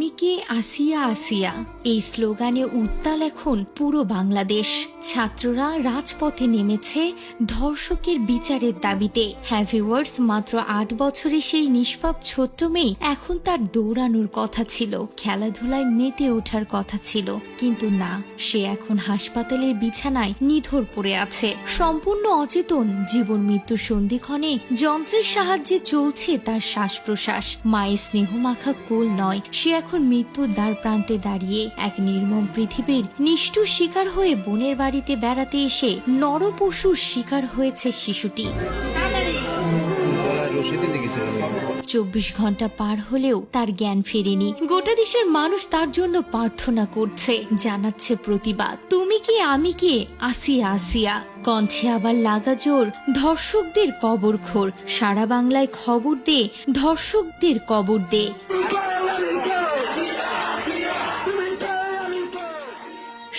কে আসিয়া আসিয়া এই স্লোগানে উত্তাল এখন পুরো বাংলাদেশ? ছাত্ররা রাজপথে নেমেছে ধর্ষকের বিচারের দাবিতে। হ্যাভিওয়ার্স মাত্র আট বছরে সেই নিষ্পাপ ছোট্ট মেয়ে এখন তার দৌড়ানোর কথা ছিল, খেলাধুলায় মেতে ওঠার কথা ছিল। কিন্তু না, সে এখন হাসপাতালের বিছানায় নিথর পড়ে আছে। সম্পূর্ণ অচেতন, জীবন মৃত্যু সন্ধিক্ষণে যন্ত্রের সাহায্যে চলছে তার শ্বাস প্রশ্বাস মায়ের স্নেহমাখা কোল নয়, সে এখন মৃত্যুর দ্বার প্রান্তে দাঁড়িয়ে এক নির্মম পৃথিবীর নিষ্ঠুর শিকার হয়ে বোনের বাড়িতে বেড়াতে এসে নরপশুর শিকার হয়েছে শিশুটি। চব্বিশ ঘণ্টা পার হলেও তার জ্ঞান ফেরেনি। গোটা দেশের মানুষ তার জন্য প্রার্থনা করছে, জানাচ্ছে প্রতিবাদ। তুমি কি? আমি কে? আসিয়া আসিয়া। কণ্ঠে আবার লাগা জোর, ধর্ষকদের কবর খোর। সারা বাংলায় খবর দে, ধর্ষকদের কবর দে।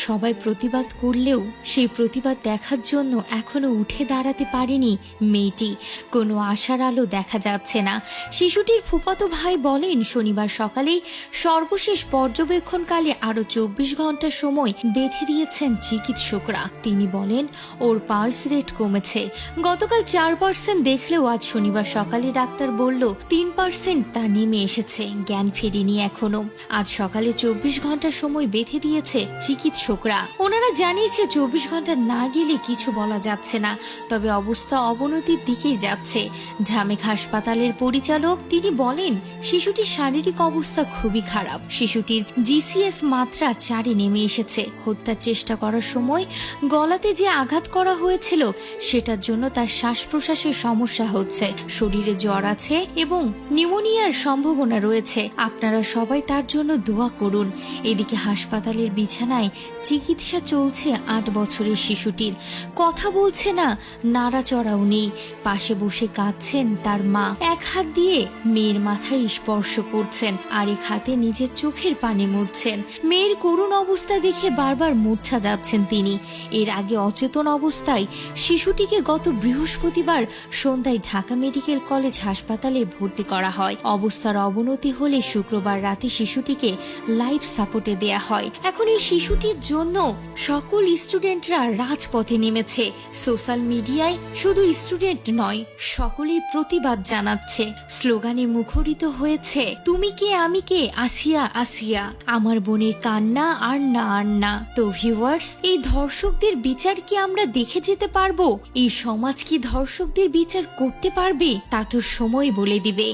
সবাই প্রতিবাদ করলেও সেই প্রতিবাদ দেখার জন্য এখনও উঠে দাঁড়াতে পারেনি মেয়েটি। কোনো আশার আলো দেখা যাচ্ছে না। শিশুটির ফুফাতো ভাই বলেন, শনিবার সকালেই সর্বশেষ পর্যবেক্ষণকালে আরও চব্বিশ ঘণ্টা সময় বেঁধে দিয়েছেন চিকিৎসকরা। তিনি বলেন, ওর পালস রেট কমেছে। গতকাল চার পার্সেন্ট দেখলেও আজ শনিবার সকালে ডাক্তার বলল, তিন পার্সেন্ট তা নেমে এসেছে, জ্ঞান ফেরেনি এখনও। আজ সকালে চব্বিশ ঘণ্টা সময় বেঁধে দিয়েছে চিকিৎসকরা ওনারা জানিয়েছে চব্বিশ ঘণ্টা না গেলে কিছু বলা যাচ্ছে না, তবে অবস্থা অবনতির দিকেই যাচ্ছে। ঝামেক হাসপাতালের পরিচালক, তিনি বলেন, শিশুটির শারীরিক অবস্থা খুবই খারাপ। শিশুটির জিসিএস মাত্রা চারে নেমে এসেছে। হত্যার চেষ্টা করার সময় গলাতে যে আঘাত করা হয়েছিল, সেটার জন্য তার শ্বাস প্রশ্বাসের সমস্যা হচ্ছে। শরীরে জ্বর আছে এবং নিউমোনিয়ার সম্ভাবনা রয়েছে। আপনারা সবাই তার জন্য দোয়া করুন। এদিকে হাসপাতালের বিছানায় চিকিৎসা চলছে আট বছরের শিশুটির। কথা বলছে না নাড়াচড়াও নেই। পাশে বসে কাঁদছেন তার মা। এক হাত দিয়ে মেয়ের মাথায় স্পর্শ করছেন, আরেক হাতে নিজের চোখের পানি মুছছেন মেয়ের করুণ অবস্থা দেখে বারবার মূর্ছা যাচ্ছেন তিনি। এর আগে অচেতন অবস্থায় শিশুটিকে গত বৃহস্পতিবার সন্ধ্যায় ঢাকা মেডিকেল কলেজ হাসপাতালে ভর্তি করা হয়। অবস্থার অবনতি হলে শুক্রবার রাতে শিশুটিকে লাইফ সাপোর্টে দেয়া হয়। এখন এই শিশুটির জন্য সকল স্টুডেন্টরা রাজপথে নেমেছে। সোশ্যাল মিডিয়ায় শুধু স্টুডেন্ট নয়, সকলেই প্রতিবাদ জানাচ্ছে। স্লোগানে মুখরিত হয়েছে, তুমি কে, আমি কে? আসিয়া আসিয়া। আমার বোনের কান্না আর না আর না। তো ভিউয়ার্স এই ধর্ষকদের বিচার কি আমরা দেখে যেতে পারব? এই সমাজ কি ধর্ষকদের বিচার করতে পারবে? তা তো সময় বলে দিবে।